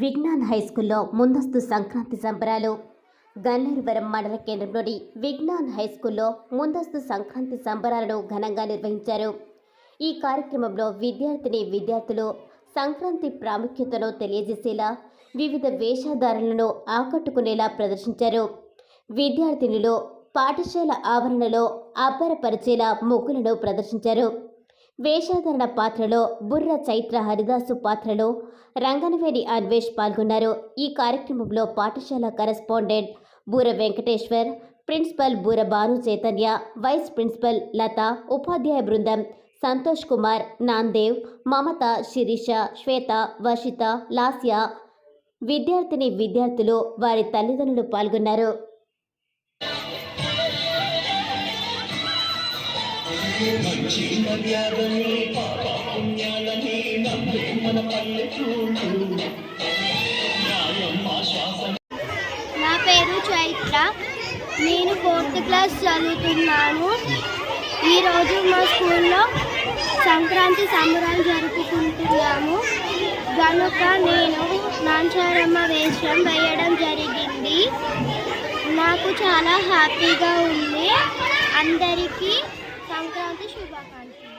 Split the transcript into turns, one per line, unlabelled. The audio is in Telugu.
విజ్ఞాన్ హై స్కూల్లో ముందస్తు సంక్రాంతి సంబరాలు. గన్నేరువరం మండల కేంద్రంలోని విజ్ఞాన్ హై స్కూల్లో ముందస్తు సంక్రాంతి సంబరాలను ఘనంగా నిర్వహించారు. ఈ కార్యక్రమంలో విద్యార్థిని విద్యార్థులు సంక్రాంతి ప్రాముఖ్యతను తెలియజేసేలా వివిధ వేషధారణలను ఆకట్టుకునేలా ప్రదర్శించారు. విద్యార్థినులు పాఠశాల ఆవరణలో అబ్బరపరిచేలా ముగ్గులను ప్రదర్శించారు. వేషాధరణ పాత్రలో బుర్ర చైత్ర హరిదాసు పాత్రలో రంగనవేడి అన్వేష్ పాల్గొన్నారు. ఈ కార్యక్రమంలో పాఠశాల correspondent Bura Venkateshwar principal Bura Bhanu Chaitanya vice principal Latha ఉపాధ్యాయ బృందం సంతోష్ కుమార్ నాందేవ్ మమత శిరీష శ్వేత వర్షిత లాస్య విద్యార్థిని విద్యార్థులు వారి తల్లిదండ్రులు పాల్గొన్నారు.
పాప పుణ్యాలని నమ్మే మన
నా పేరు చైత్ర. నేను ఫోర్త్ క్లాస్ చదువుతున్నాను. ఈరోజు మా స్కూల్లో సంక్రాంతి సంబరాలు జరుపుకుంటున్నాము. కనుక నేను నాంచారమ్మ వేషం వేయడం జరిగింది. నాకు చాలా హ్యాపీగా ఉంది. అందరికీ 我等你，你等我。